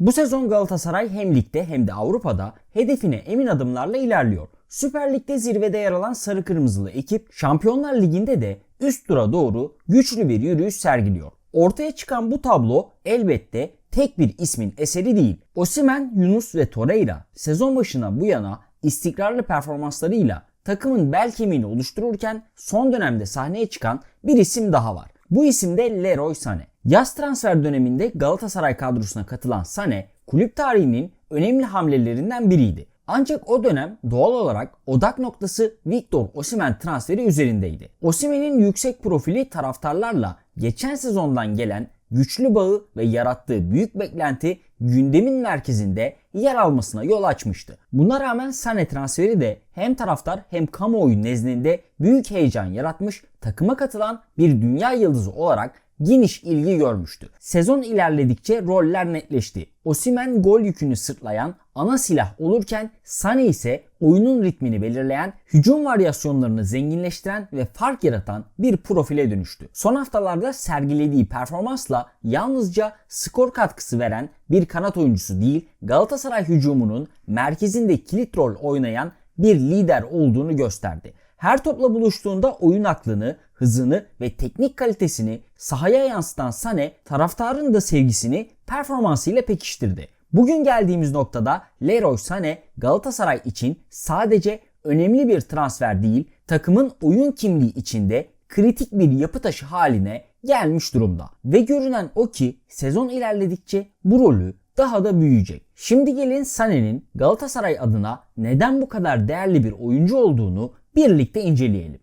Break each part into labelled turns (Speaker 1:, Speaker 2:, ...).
Speaker 1: Bu sezon Galatasaray hem ligde hem de Avrupa'da hedefine emin adımlarla ilerliyor. Süper Lig'de zirvede yer alan sarı kırmızılı ekip Şampiyonlar Ligi'nde de üst tura doğru güçlü bir yürüyüş sergiliyor. Ortaya çıkan bu tablo elbette tek bir ismin eseri değil. Osimen, Yunus ve Torreira sezon başına bu yana istikrarlı performanslarıyla takımın bel kemiğini oluştururken son dönemde sahneye çıkan bir isim daha var. Bu isim de Leroy Sané. Yaz transfer döneminde Galatasaray kadrosuna katılan Sané, kulüp tarihinin önemli hamlelerinden biriydi. Ancak o dönem doğal olarak odak noktası Victor Osimhen transferi üzerindeydi. Osimhen'in yüksek profili taraftarlarla geçen sezondan gelen güçlü bağı ve yarattığı büyük beklenti gündemin merkezinde yer almasına yol açmıştı. Buna rağmen Sané transferi de hem taraftar hem kamuoyu nezdinde büyük heyecan yaratmış, takıma katılan bir dünya yıldızı olarak geniş ilgi görmüştü. Sezon ilerledikçe roller netleşti. Osimen gol yükünü sırtlayan ana silah olurken Sane ise oyunun ritmini belirleyen, hücum varyasyonlarını zenginleştiren ve fark yaratan bir profile dönüştü. Son haftalarda sergilediği performansla yalnızca skor katkısı veren bir kanat oyuncusu değil, Galatasaray hücumunun merkezinde kilit rol oynayan bir lider olduğunu gösterdi. Her topla buluştuğunda oyun aklını, hızını ve teknik kalitesini sahaya yansıtan Sane taraftarın da sevgisini performansıyla pekiştirdi. Bugün geldiğimiz noktada Leroy Sané Galatasaray için sadece önemli bir transfer değil, takımın oyun kimliği içinde kritik bir yapı taşı haline gelmiş durumda. Ve görünen o ki sezon ilerledikçe bu rolü daha da büyüyecek. Şimdi gelin Sané'nin Galatasaray adına neden bu kadar değerli bir oyuncu olduğunu birlikte inceleyelim.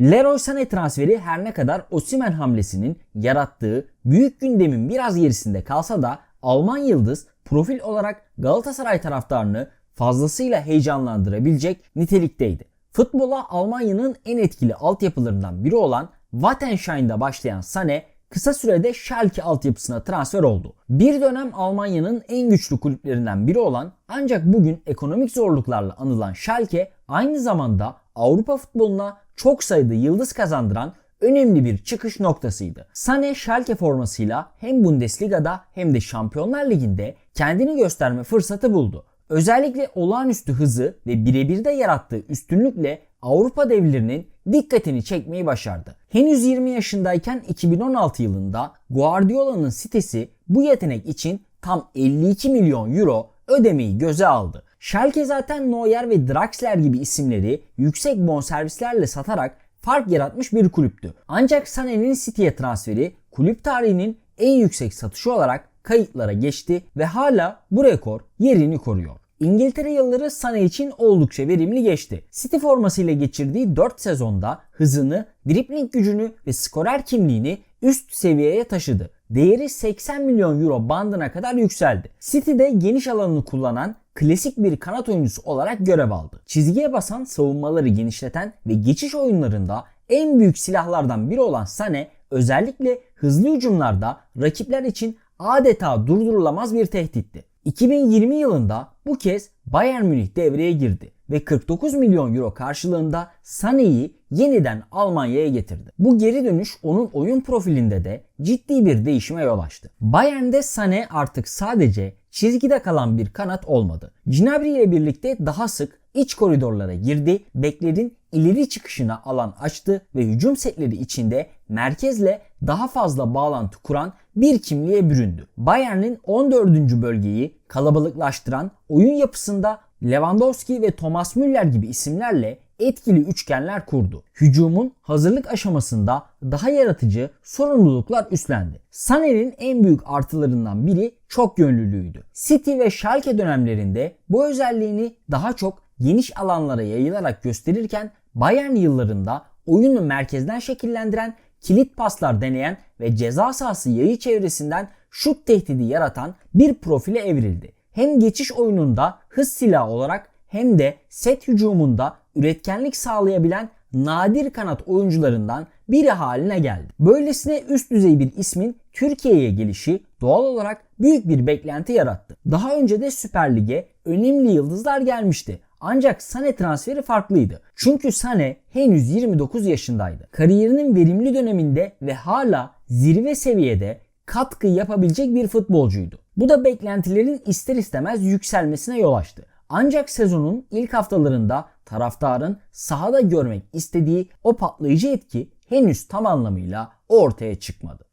Speaker 1: Leroy Sané transferi her ne kadar Osimhen hamlesinin yarattığı büyük gündemin biraz gerisinde kalsa da Alman yıldız profil olarak Galatasaray taraftarını fazlasıyla heyecanlandırabilecek nitelikteydi. Futbola Almanya'nın en etkili altyapılarından biri olan Wattenschein'de başlayan Sané kısa sürede Schalke altyapısına transfer oldu. Bir dönem Almanya'nın en güçlü kulüplerinden biri olan ancak bugün ekonomik zorluklarla anılan Schalke aynı zamanda Avrupa futboluna çok sayıda yıldız kazandıran önemli bir çıkış noktasıydı. Sané Schalke formasıyla hem Bundesliga'da hem de Şampiyonlar Ligi'nde kendini gösterme fırsatı buldu. Özellikle olağanüstü hızı ve birebir de yarattığı üstünlükle Avrupa devlerinin dikkatini çekmeyi başardı. Henüz 20 yaşındayken 2016 yılında Guardiola'nın sitesi bu yetenek için tam 52 milyon euro ödemeyi göze aldı. Schalke zaten Neuer ve Draxler gibi isimleri yüksek bonservislerle satarak fark yaratmış bir kulüptü. Ancak Sané'nin City'ye transferi kulüp tarihinin en yüksek satışı olarak kayıtlara geçti ve hala bu rekor yerini koruyor. İngiltere yılları Sané için oldukça verimli geçti. City formasıyla geçirdiği 4 sezonda hızını, dribling gücünü ve skorer kimliğini üst seviyeye taşıdı. Değeri 80 milyon euro bandına kadar yükseldi. City'de geniş alanını kullanan klasik bir kanat oyuncusu olarak görev aldı. Çizgiye basan, savunmaları genişleten ve geçiş oyunlarında en büyük silahlardan biri olan Sané özellikle hızlı hücumlarda rakipler için adeta durdurulamaz bir tehditti. 2020 yılında bu kez Bayern Münih devreye girdi ve 49 milyon euro karşılığında Sané'yi yeniden Almanya'ya getirdi. Bu geri dönüş onun oyun profilinde de ciddi bir değişime yol açtı. Bayern'de Sané artık sadece çizgide kalan bir kanat olmadı. Gnabry ile birlikte daha sık iç koridorlara girdi, beklerin ileri çıkışına alan açtı ve hücum setleri içinde merkezle daha fazla bağlantı kuran bir kimliğe büründü. Bayern'in 14. bölgeyi kalabalıklaştıran oyun yapısında Lewandowski ve Thomas Müller gibi isimlerle etkili üçgenler kurdu. Hücumun hazırlık aşamasında daha yaratıcı sorumluluklar üstlendi. Sané'nin en büyük artılarından biri çok yönlülüğüydü. City ve Schalke dönemlerinde bu özelliğini daha çok geniş alanlara yayılarak gösterirken Bayern yıllarında oyunu merkezden şekillendiren, kilit paslar deneyen ve ceza sahası yayı çevresinden şut tehdidi yaratan bir profile evrildi. Hem geçiş oyununda hız silahı olarak hem de set hücumunda üretkenlik sağlayabilen nadir kanat oyuncularından biri haline geldi. Böylesine üst düzey bir ismin Türkiye'ye gelişi doğal olarak büyük bir beklenti yarattı. Daha önce de Süper Lig'e önemli yıldızlar gelmişti. Ancak Sane transferi farklıydı. Çünkü Sane henüz 29 yaşındaydı. Kariyerinin verimli döneminde ve hala zirve seviyede katkı yapabilecek bir futbolcuydu. Bu da beklentilerin ister istemez yükselmesine yol açtı. Ancak sezonun ilk haftalarında taraftarın sahada görmek istediği o patlayıcı etki henüz tam anlamıyla ortaya çıkmadı.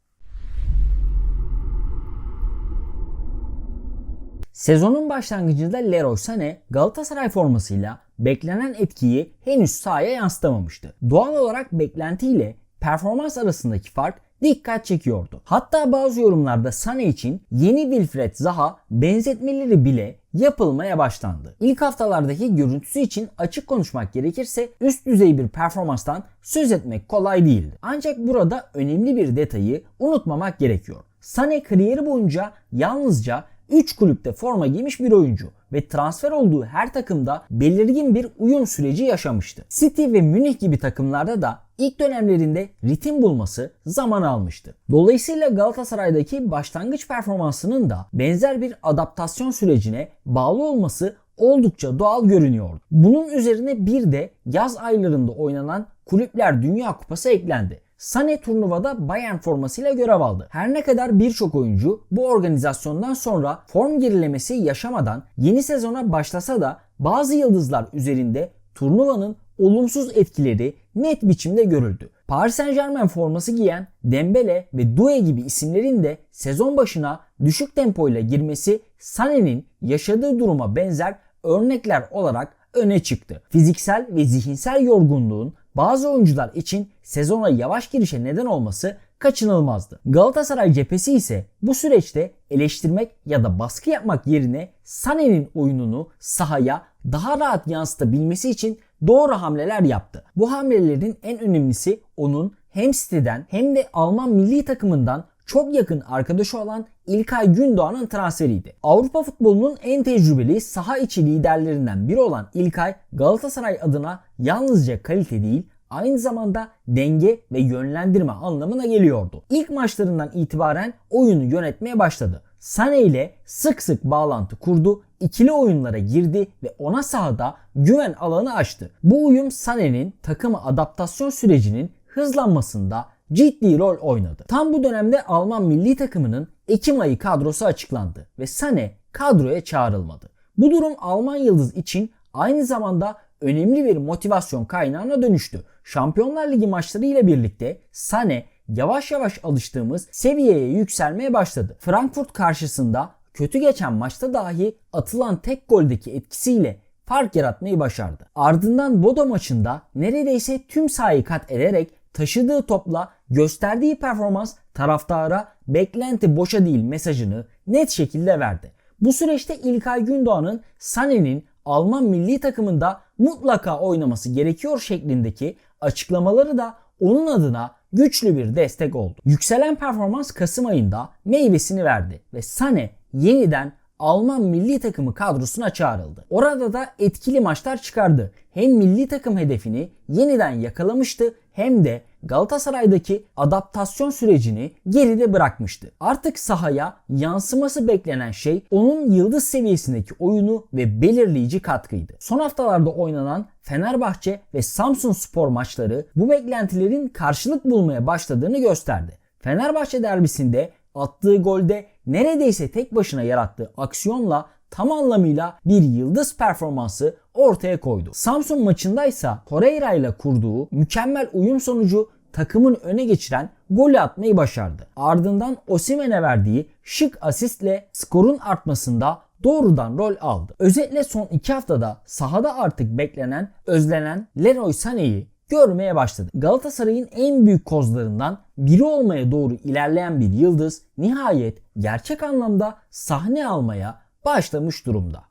Speaker 1: Sezonun başlangıcında Leroy Sané Galatasaray formasıyla beklenen etkiyi henüz sahaya yansıtamamıştı. Doğal olarak beklentiyle performans arasındaki fark dikkat çekiyordu. Hatta bazı yorumlarda Sané için yeni Wilfred Zaha benzetmeleri bile yapılmaya başlandı. İlk haftalardaki görüntüsü için açık konuşmak gerekirse üst düzey bir performanstan söz etmek kolay değildi. Ancak burada önemli bir detayı unutmamak gerekiyor. Sané kariyeri boyunca yalnızca 3 kulüpte forma giymiş bir oyuncu ve transfer olduğu her takımda belirgin bir uyum süreci yaşamıştı. City ve Münih gibi takımlarda da ilk dönemlerinde ritim bulması zaman almıştı. Dolayısıyla Galatasaray'daki başlangıç performansının da benzer bir adaptasyon sürecine bağlı olması oldukça doğal görünüyordu. Bunun üzerine bir de yaz aylarında oynanan Kulüpler Dünya Kupası eklendi. Sane turnuvada Bayern formasıyla görev aldı. Her ne kadar birçok oyuncu bu organizasyondan sonra form gerilemesi yaşamadan yeni sezona başlasa da bazı yıldızlar üzerinde turnuvanın olumsuz etkileri net biçimde görüldü. Paris Saint Germain forması giyen Dembele ve Doué gibi isimlerin de sezon başına düşük tempoyla girmesi Sané'nin yaşadığı duruma benzer örnekler olarak öne çıktı. Fiziksel ve zihinsel yorgunluğun bazı oyuncular için sezona yavaş girişe neden olması kaçınılmazdı. Galatasaray cephesi ise bu süreçte eleştirmek ya da baskı yapmak yerine Sané'nin oyununu sahaya daha rahat yansıtabilmesi için doğru hamleler yaptı. Bu hamlelerin en önemlisi onun hem City'den hem de Alman milli takımından çok yakın arkadaşı olan İlkay Gündoğan'ın transferiydi. Avrupa futbolunun en tecrübeli saha içi liderlerinden biri olan İlkay Galatasaray adına yalnızca kalite değil aynı zamanda denge ve yönlendirme anlamına geliyordu. İlk maçlarından itibaren oyunu yönetmeye başladı. Sane ile sık sık bağlantı kurdu, ikili oyunlara girdi ve ona sahada güven alanı açtı. Bu uyum Sane'nin takımı adaptasyon sürecinin hızlanmasında ciddi rol oynadı. Tam bu dönemde Alman milli takımının Ekim ayı kadrosu açıklandı ve Sane kadroya çağrılmadı. Bu durum Alman yıldız için aynı zamanda önemli bir motivasyon kaynağına dönüştü. Şampiyonlar Ligi maçları ile birlikte Sane yavaş yavaş alıştığımız seviyeye yükselmeye başladı. Frankfurt karşısında kötü geçen maçta dahi atılan tek goldeki etkisiyle fark yaratmayı başardı. Ardından Bodo maçında neredeyse tüm sahayı kat ederek taşıdığı topla gösterdiği performans taraftara beklenti boşa değil mesajını net şekilde verdi. Bu süreçte İlkay Gündoğan'ın Sané'nin Alman milli takımında mutlaka oynaması gerekiyor şeklindeki açıklamaları da onun adına güçlü bir destek oldu. Yükselen performans Kasım ayında meyvesini verdi ve Sane yeniden Alman milli takımı kadrosuna çağrıldı. Orada da etkili maçlar çıkardı. Hem milli takım hedefini yeniden yakalamıştı hem de Galatasaray'daki adaptasyon sürecini geride bırakmıştı. Artık sahaya yansıması beklenen şey onun yıldız seviyesindeki oyunu ve belirleyici katkıydı. Son haftalarda oynanan Fenerbahçe ve Samsun Spor maçları bu beklentilerin karşılık bulmaya başladığını gösterdi. Fenerbahçe derbisinde attığı golde neredeyse tek başına yarattığı aksiyonla tam anlamıyla bir yıldız performansı ortaya koydu. Samsun maçındaysa Torreira ile kurduğu mükemmel uyum sonucu takımın öne geçiren golü atmayı başardı. Ardından Osimen'e verdiği şık asistle skorun artmasında doğrudan rol aldı. Özetle son iki haftada sahada artık beklenen, özlenen Leroy Sané'yi görmeye başladı. Galatasaray'ın en büyük kozlarından biri olmaya doğru ilerleyen bir yıldız nihayet gerçek anlamda sahne almaya başlamış durumda.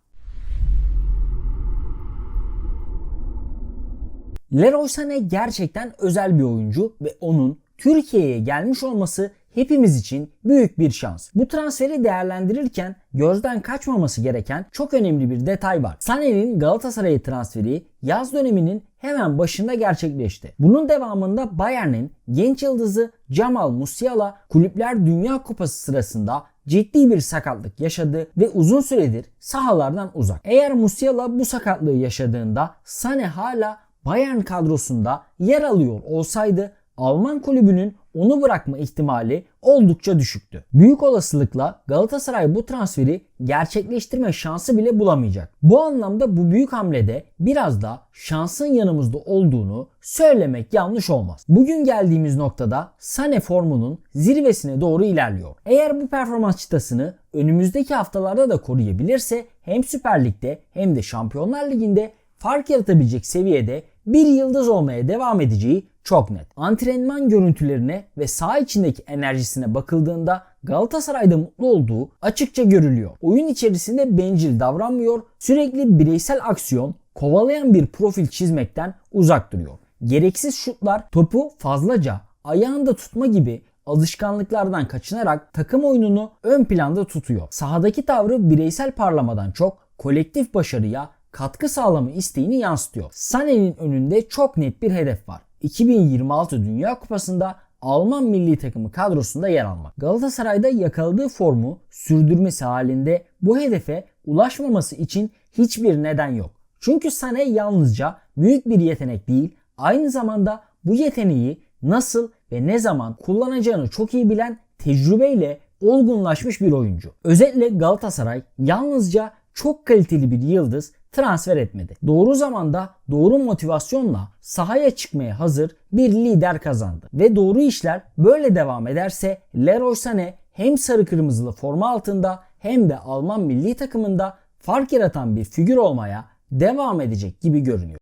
Speaker 1: Leroy Sané gerçekten özel bir oyuncu ve onun Türkiye'ye gelmiş olması hepimiz için büyük bir şans. Bu transferi değerlendirirken gözden kaçmaması gereken çok önemli bir detay var. Sané'nin Galatasaray'a transferi yaz döneminin hemen başında gerçekleşti. Bunun devamında Bayern'in genç yıldızı Jamal Musiala Kulüpler Dünya Kupası sırasında ciddi bir sakatlık yaşadı ve uzun süredir sahalardan uzak. Eğer Musiala bu sakatlığı yaşadığında Sane hala Bayern kadrosunda yer alıyor olsaydı Alman kulübünün onu bırakma ihtimali oldukça düşüktü. Büyük olasılıkla Galatasaray bu transferi gerçekleştirme şansı bile bulamayacak. Bu anlamda bu büyük hamlede biraz da şansın yanımızda olduğunu söylemek yanlış olmaz. Bugün geldiğimiz noktada Sane formunun zirvesine doğru ilerliyor. Eğer bu performans çıtasını önümüzdeki haftalarda da koruyabilirse hem Süper Lig'de hem de Şampiyonlar Ligi'nde fark yaratabilecek seviyede bir yıldız olmaya devam edeceği çok net. Antrenman görüntülerine ve saha içindeki enerjisine bakıldığında Galatasaray'da mutlu olduğu açıkça görülüyor. Oyun içerisinde bencil davranmıyor, sürekli bireysel aksiyon, kovalayan bir profil çizmekten uzak duruyor. Gereksiz şutlar, topu fazlaca ayağında tutma gibi alışkanlıklardan kaçınarak takım oyununu ön planda tutuyor. Sahadaki tavrı bireysel parlamadan çok kolektif başarıya katkı sağlama isteğini yansıtıyor. Sané'nin önünde çok net bir hedef var. 2026 Dünya Kupası'nda Alman milli takımı kadrosunda yer almak. Galatasaray'da yakaladığı formu sürdürmesi halinde bu hedefe ulaşmaması için hiçbir neden yok. Çünkü Sané yalnızca büyük bir yetenek değil, aynı zamanda bu yeteneği nasıl ve ne zaman kullanacağını çok iyi bilen tecrübeyle olgunlaşmış bir oyuncu. Özetle Galatasaray yalnızca çok kaliteli bir yıldız transfer etmedi. Doğru zamanda doğru motivasyonla sahaya çıkmaya hazır bir lider kazandı. Ve doğru işler böyle devam ederse Leroy Sané hem sarı kırmızılı forma altında hem de Alman milli takımında fark yaratan bir figür olmaya devam edecek gibi görünüyor.